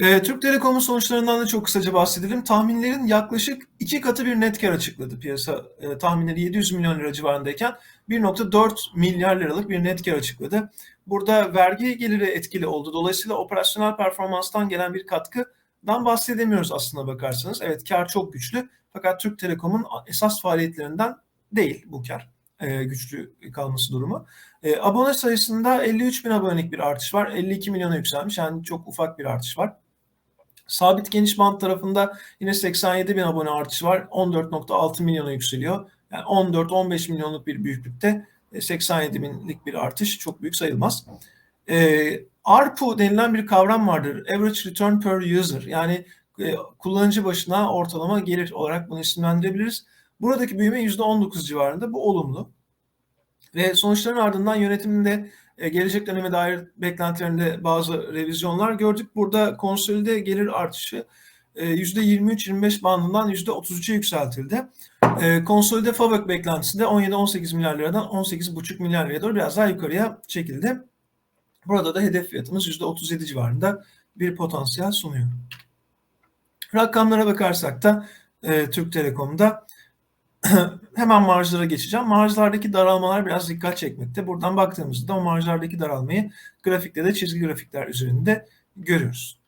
Ee, Türk Telekom'un sonuçlarından da çok kısaca bahsedelim. Tahminlerin yaklaşık iki katı bir net kar açıkladı piyasa. e, tahminleri 700 milyon lira civarındayken 1.4 milyar liralık bir net kar açıkladı. Burada vergi geliri etkili oldu. Dolayısıyla operasyonel performanstan gelen bir katkıdan bahsedemiyoruz aslına bakarsanız. Evet kar çok güçlü fakat Türk Telekom'un esas faaliyetlerinden değil bu kar e, güçlü kalması durumu. E, abone sayısında 53 bin abonelik bir artış var. 52 milyona yükselmiş. Yani çok ufak bir artış var. Sabit geniş band tarafında yine 87 bin abone artışı var. 14.6 milyona yükseliyor. Yani 14-15 milyonluk bir büyüklükte e, 87 binlik bir artış çok büyük sayılmaz. E, ARPU denilen bir kavram vardır. Average Return Per User. Yani e, kullanıcı başına ortalama gelir olarak bunu isimlendirebiliriz. Buradaki büyüme %19 civarında. Bu olumlu. Ve sonuçların ardından yönetiminde e, gelecek döneme dair beklentilerinde bazı revizyonlar gördük. Burada konsolide gelir artışı e, %23-25 bandından %33'e yükseltildi. E, konsolide FAVÖK beklentisi de 17-18 milyar liradan 18,5 milyar liraya doğru biraz daha yukarıya çekildi. Burada da hedef fiyatımız %37 civarında bir potansiyel sunuyor. Rakamlara bakarsak da e, Türk Telekom'da hemen marjlara geçeceğim. Marjlardaki daralmalar biraz dikkat çekmekte. Buradan baktığımızda o marjlardaki daralmayı grafikte de çizgi grafikler üzerinde görüyoruz.